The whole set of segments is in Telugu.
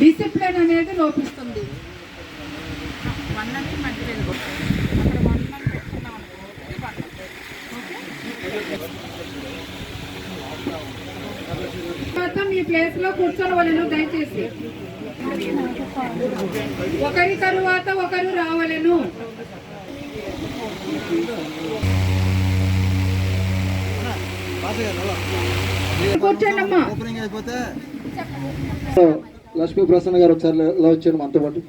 డిసిప్లిన్ అనేది లోపిస్తుంది. మీ ప్లేస్లో కూర్చోవలను దయచేసి. ఒకరి తరువాత ఒకరు రావలను. కూర్చోండి అమ్మా ఓపెనింగ్ అయిపోతే లక్ష్మీ ప్రసన్న గారు ఒకసారి ఇలా వచ్చారు మనతో పాటు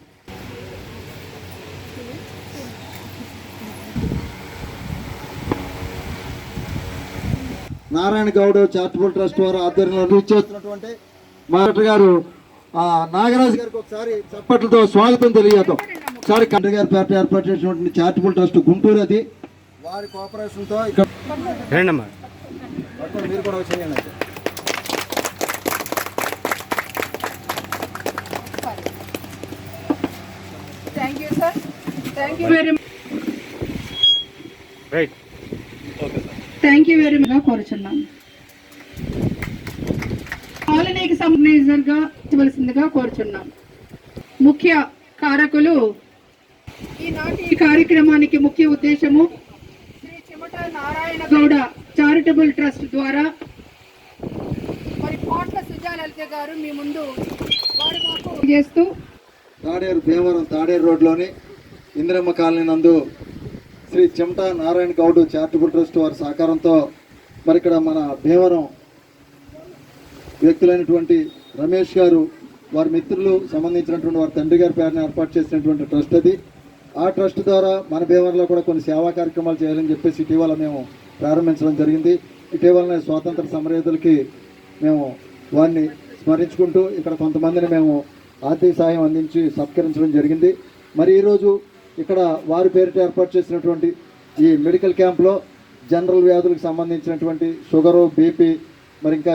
నారాయణ గౌడ్ చారిటబుల్ ట్రస్ట్ వారు ఆధ్వర్యంలో రీచ్ చేస్తున్నటువంటి మాస్టర్ గారు ఆ, నాగరాజు గారికి ఒకసారి చప్పట్లతో స్వాగతం తెలియజేద్దాం. ఒకసారి కండ్రి గారి పేట ఏర్పాటు చేసినటువంటి చారిటబుల్ ట్రస్ట్ గుంటూరు అది. వారి కోఆపరేషన్తో ఇక్కడ మీరు కూడా చేయండి thank you sir thank you very right thank you very much కోరుచున్నాను. కాలనీకి సంబంధించినగా ఇవ్వవలసిందిగా కోరుచున్నాం ముఖ్య కారకులు ఈనాటి ఈ కార్యక్రమానికి ముఖ్య ఉద్దేశము శ్రీ చెమట నారాయణ గౌడ చారిటబుల్ ట్రస్ట్ ద్వారా మరి కోట్ల సుజాలలిత గారు మీ ముందు వారు మాకు చేస్తూ తాడేరు భీమవరం తాడేరు రోడ్లోని ఇందిరమ్మ కాలనీ నందు శ్రీ చెమట నారాయణ గౌడ్ చారిటబుల్ ట్రస్ట్ వారి సహకారంతో మరి ఇక్కడ మన భీమవరం వ్యక్తులైనటువంటి రమేష్ గారు వారి మిత్రులు సంబంధించినటువంటి వారి తండ్రి గారి పేరుని ఏర్పాటు చేసినటువంటి ట్రస్ట్ అది. ఆ ట్రస్ట్ ద్వారా మన భీమవరంలో కూడా కొన్ని సేవా కార్యక్రమాలు చేయాలని చెప్పేసి ఇటీవల మేము ప్రారంభించడం జరిగింది. ఇటీవలనే స్వాతంత్ర సమరయోధులకి మేము వారిని స్మరించుకుంటూ ఇక్కడ కొంతమందిని మేము ఆర్థిక సహాయం అందించి సత్కరించడం జరిగింది. మరి ఈరోజు ఇక్కడ వారి పేరిట ఏర్పాటు చేసినటువంటి ఈ మెడికల్ క్యాంప్లో జనరల్ వ్యాధులకు సంబంధించినటువంటి షుగరు బీపీ మరి ఇంకా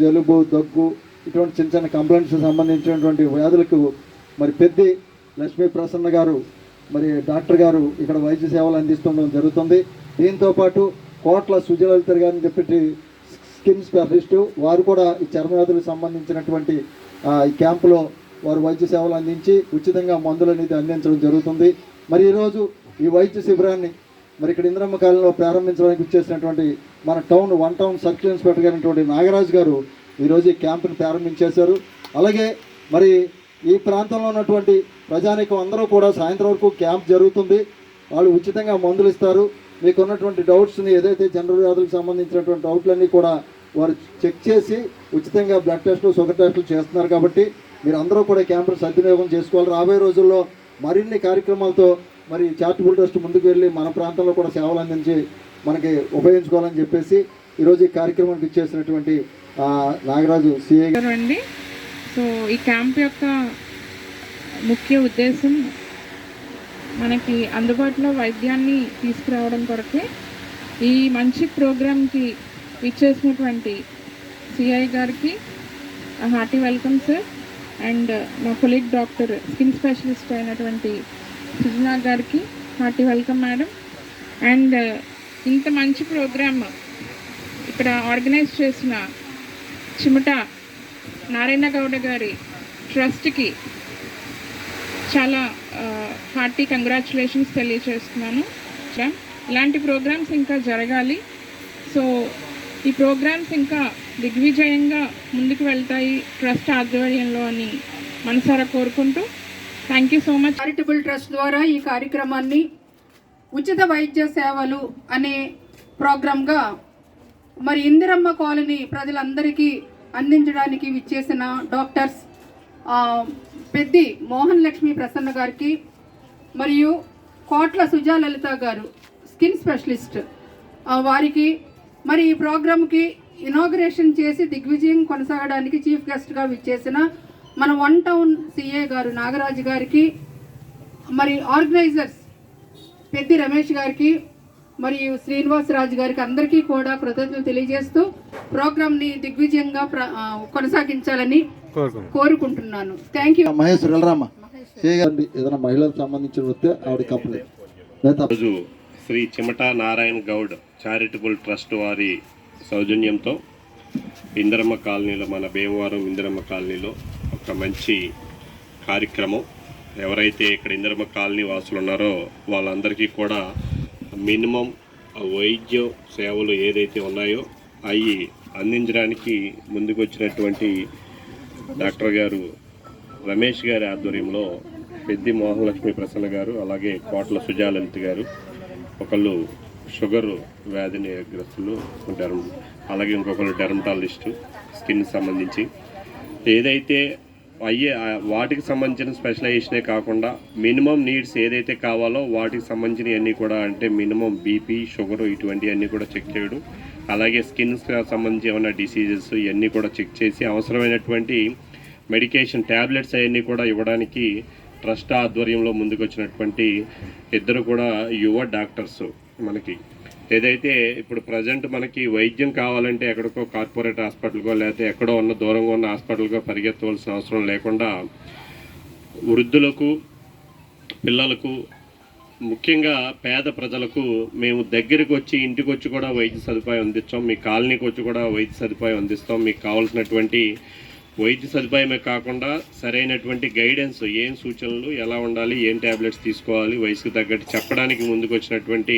జలుబు దగ్గు ఇటువంటి చిన్న చిన్న కంప్లైంట్స్ సంబంధించినటువంటి వ్యాధులకు మరి పెద్ది లక్ష్మీ ప్రసన్న గారు మరి డాక్టర్ గారు ఇక్కడ వైద్య సేవలు అందిస్తుండడం జరుగుతుంది. దీంతో పాటు కోట్ల సుజలలిత గారిని చెప్పి స్కిన్ స్పెషలిస్టు వారు కూడా ఈ చర్మ వ్యాధులకు సంబంధించినటువంటి ఈ క్యాంపులో వారు వైద్య సేవలు అందించి ఉచితంగా మందులు అనేది అందించడం జరుగుతుంది. మరి ఈరోజు ఈ వైద్య శిబిరాన్ని మరి ఇక్కడ ఇంద్రమ్మ కాలంలో ప్రారంభించడానికి వచ్చేసినటువంటి మన town one town circle inspector గారైనటువంటి Nagaraju garu ఈరోజు ఈ క్యాంపును ప్రారంభించేశారు. అలాగే మరి ఈ ప్రాంతంలో ఉన్నటువంటి ప్రజానికం అందరూ కూడా సాయంత్రం వరకు క్యాంప్ జరుగుతుంది. వాళ్ళు ఉచితంగా మందులు ఇస్తారు. మీకు ఉన్నటువంటి డౌట్స్ని ఏదైతే జనరల్ వ్యాధులకు సంబంధించినటువంటి డౌట్లన్నీ కూడా వారు చెక్ చేసి ఉచితంగా బ్లడ్ టెస్టులు షుగర్ టెస్టులు చేస్తున్నారు కాబట్టి మీరు అందరూ కూడా క్యాంపును సద్వినియోగం చేసుకోవాలి. రాబోయే రోజుల్లో మరిన్ని కార్యక్రమాలతో మరి చారిటబుల్ ట్రస్ట్ ముందుకు వెళ్ళి మన ప్రాంతంలో కూడా సేవలు అందించి మనకి ఉపయోగించుకోవాలని చెప్పేసి ఈరోజు ఈ కార్యక్రమానికి ఇచ్చేసినటువంటి నాగరాజు సిఐ గారు. అండి. సో ఈ క్యాంప్ యొక్క ముఖ్య ఉద్దేశం మనకి అందుబాటులో వైద్యాన్ని తీసుకురావడం కొరకే ఈ మంచి ప్రోగ్రామ్కి ఇచ్చేసినటువంటి సిఐ గారికి హార్టీ వెల్కమ్ సార్ అండ్ మా కొలీగ్ డాక్టర్ స్కిన్ స్పెషలిస్ట్ అయినటువంటి సుజనా గారికి hearty welcome madam. And uh, ఇంత మంచి ప్రోగ్రామ్ ఇక్కడ ఆర్గనైజ్ చేసిన చిమట నారాయణ గౌడ గారి ట్రస్ట్కి చాలా uh, హార్టీ కంగ్రాచులేషన్స్ తెలియజేస్తున్నాను ఇలాంటి ప్రోగ్రామ్స్ ఇంకా జరగాలి. సో ఈ ప్రోగ్రామ్స్ ఇంకా దిగ్విజయంగా ముందుకు వెళ్తాయి. ట్రస్ట్ ఆధ్వర్యంలో అని మనసారా కోరుకుంటూ thank you so much. Charitable trust ద్వారా ఈ కార్యక్రమాన్ని ఉచిత వైద్య సేవలు అనే ప్రోగ్రాంగా మరి ఇందిరమ్మ కాలనీ ప్రజలందరికీ అందించడానికి విచ్చేసిన డాక్టర్స్ పెద్ది మోహన్ లక్ష్మి ప్రసన్న గారికి మరియు కోట్ల సుజాలలిత గారు స్కిన్ స్పెషలిస్ట్ వారికి మరి ఈ ప్రోగ్రామ్కి ఇనాగ్రేషన్ చేసి దిగ్విజయం కొనసాగడానికి చీఫ్ గెస్ట్గా విచ్చేసిన మన వన్ టౌన్ సిఏ గారు నాగరాజు గారికి మరి ఆర్గనైజర్స్ పెద్ది రమేష్ గారికి మరియు శ్రీనివాస్ రాజు గారికి అందరికీ కూడా కృతజ్ఞతలు తెలియజేస్తూ ప్రోగ్రామ్ని దిగ్విజయంగా కొనసాగించాలని కోరుకుంటున్నాను. థ్యాంక్ యూ మహేష్ ఏదైనా మహిళలకు సంబంధించిన వస్తే ఆవిడ complaint Shri Chimata Narayana Goud charitable trust వారి సౌజన్యంతో ఇందిరమ్మ కాలనీలో మన భీమవరం ఇందిరమ్మ కాలనీలో ఒక మంచి కార్యక్రమం. ఎవరైతే ఇక్కడ ఇందిరమ్మ కాలనీ వాసులు ఉన్నారో వాళ్ళందరికీ కూడా మినిమం వైద్య సేవలు ఏదైతే ఉన్నాయో అవి అందించడానికి ముందుకు వచ్చినటువంటి డాక్టర్ గారు రమేష్ గారి ఆధ్వర్యంలో పెద్ది మోహనలక్ష్మి ప్రసన్న గారు అలాగే కోట్ల సుజాలంత్ గారు ఒకళ్ళు షుగర్ వ్యాధిని గ్రస్తులు ఉంటారు. అలాగే ఇంకొకరు డెర్మటాలజిస్టు స్కిన్ సంబంధించి. ఏదైతే అయ్యే వాటికి సంబంధించిన స్పెషలైజేషనే కాకుండా మినిమం నీడ్స్ ఏదైతే కావాలో వాటికి సంబంధించినవి అన్నీ కూడా అంటే మినిమం బీపీ షుగర్ ఇటువంటివన్నీ కూడా చెక్ చేయడం. అలాగే స్కిన్స్ సంబంధించి ఏమైనా డిసీజెస్ ఇవన్నీ కూడా చెక్ చేసి అవసరమైనటువంటి మెడికేషన్ ట్యాబ్లెట్స్ అవన్నీ కూడా ఇవ్వడానికి ట్రస్ట్ ఆధ్వర్యంలో ముందుకొచ్చినటువంటి ఇద్దరు కూడా యువ డాక్టర్స్ మనకి. ఏదైతే ఇప్పుడు ప్రజెంట్ మనకి వైద్యం కావాలంటే ఎక్కడికో కార్పొరేట్ హాస్పిటల్కో లేకపోతే ఎక్కడో ఉన్న దూరంగా ఉన్న హాస్పిటల్కో పరిగెత్తవలసిన అవసరం లేకుండా వృద్ధులకు పిల్లలకు ముఖ్యంగా పేద ప్రజలకు మేము దగ్గరికి వచ్చి ఇంటికి వచ్చి కూడా వైద్య సదుపాయం అందిస్తాం. మీ కాలనీకి వచ్చి కూడా వైద్య సదుపాయం అందిస్తాం. మీకు కావాల్సినటువంటి వైద్య సదుపాయమే కాకుండా సరైనటువంటి గైడెన్స్ ఏం సూచనలు ఎలా ఉండాలి ఏం ట్యాబ్లెట్స్ తీసుకోవాలి వయసుకు తగ్గట్టు చెప్పడానికి ముందుకు వచ్చినటువంటి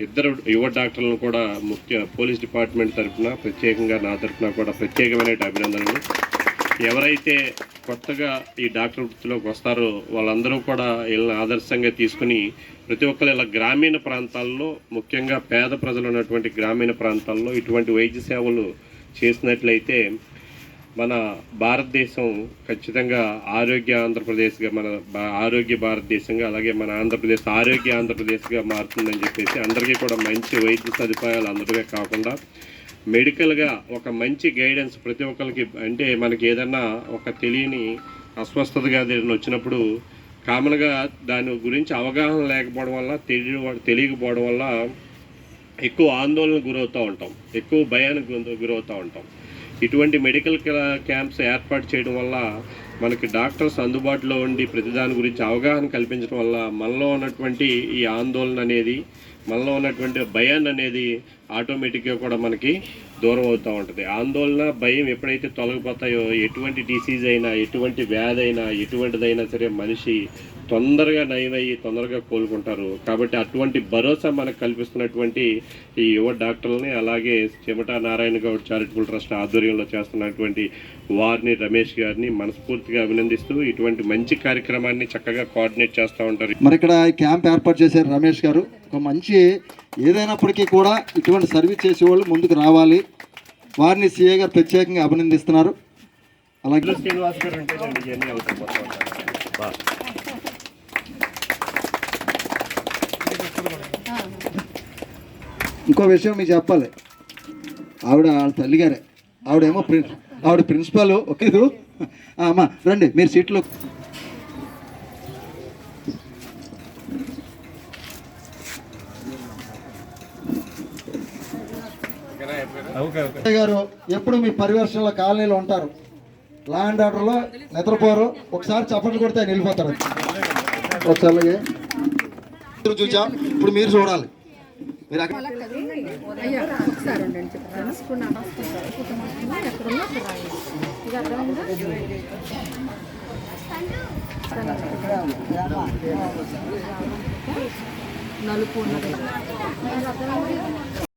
ఇద్దరు యువ డాక్టర్లను కూడా ముఖ్య పోలీస్ డిపార్ట్మెంట్ తరఫున ప్రత్యేకంగా నా తరఫున కూడా ప్రత్యేకమైన అభినందనలు. ఎవరైతే కొత్తగా ఈ డాక్టర్ వృత్తిలోకి వస్తారో వాళ్ళందరూ కూడా వీళ్ళని ఆదర్శంగా తీసుకుని ప్రతి ఒక్కరు ఇలా గ్రామీణ ప్రాంతాల్లో ముఖ్యంగా పేద ప్రజలు ఉన్నటువంటి గ్రామీణ ప్రాంతాల్లో ఇటువంటి వైద్య సేవలు చేసినట్లయితే మన భారతదేశం ఖచ్చితంగా ఆరోగ్య ఆంధ్రప్రదేశ్గా మన ఆరోగ్య భారతదేశంగా అలాగే మన ఆంధ్రప్రదేశ్ ఆరోగ్య ఆంధ్రప్రదేశ్గా మారుతుందని చెప్పేసి అందరికీ కూడా మంచి వైద్య సదుపాయాలు అందడమే కాకుండా మెడికల్గా ఒక మంచి గైడెన్స్ ప్రతి ఒక్కరికి అంటే మనకి ఏదన్నా ఒక తెలియని అస్వస్థతగా ఏదైనా వచ్చినప్పుడు కామన్గా దాని గురించి అవగాహన లేకపోవడం వల్ల తెలియ తెలియకపోవడం వల్ల ఎక్కువ ఆందోళనకు గురవుతూ ఉంటాం. ఎక్కువ భయానికి గురవుతూ ఉంటాం. ఇటువంటి మెడికల్ క్లా- క్యాంప్స్ ఏర్పాటు చేయడం వల్ల మనకి డాక్టర్స్ అందుబాటులో ఉండి ప్రతిదాని గురించి అవగాహన కల్పించడం వల్ల మనలో ఉన్నటువంటి ఈ ఆందోళన అనేది మనలో ఉన్నటువంటి భయాన్ని అనేది ఆటోమేటిక్గా కూడా మనకి దూరం అవుతూ ఉంటుంది. ఆందోళన భయం ఎప్పుడైతే తొలగిపోతాయో ఎటువంటి డిసీజ్ అయినా ఎటువంటి వ్యాధి అయినా ఎటువంటిదైనా సరే మనిషి తొందరగా నయమయ్యి తొందరగా కోలుకుంటారు. కాబట్టి అటువంటి భరోసా మనకు కల్పిస్తున్నటువంటి ఈ యువ డాక్టర్లని అలాగే చెమట నారాయణ గౌడ్ చారిటబుల్ ట్రస్ట్ ఆధ్వర్యంలో చేస్తున్నటువంటి వారిని రమేష్ గారిని మనస్ఫూర్తిగా అభినందిస్తూ ఇటువంటి మంచి కార్యక్రమాన్ని చక్కగా కోఆర్డినేట్ చేస్తూ ఉంటారు. మరి ఇక్కడ ఈ క్యాంప్ ఏర్పాటు చేశారు రమేష్ గారు. ఒక మంచి ఏదైనప్పటికీ కూడా ఇటువంటి సర్వీస్ చేసేవాళ్ళు ముందుకు రావాలి. వారిని సీఏ గారు ప్రత్యేకంగా అభినందిస్తున్నారు. అలాగే శ్రీనివాస్ గారు ఉంటే ఇంకో విషయం మీకు చెప్పాలి. ఆవిడ వాళ్ళ తల్లిగారే. ఆవిడేమో ప్రిన్ ఆవిడ ప్రిన్సిపాల్ ఓకే అమ్మా రండి మీరు సీట్లో. గారు ఎప్పుడు మీ పరివర్షణలో కాలనీలో ఉంటారు? లా అండ్ ఆర్డర్లో నిద్రపోరు. ఒకసారి చప్పట్లు కొడితే నిలిపోతారు వెళ్ళిపోతారు. ఒకసారి మీరు చూసాం ఇప్పుడు మీరు చూడాలి. మీరు నలుపు ఉన్నది.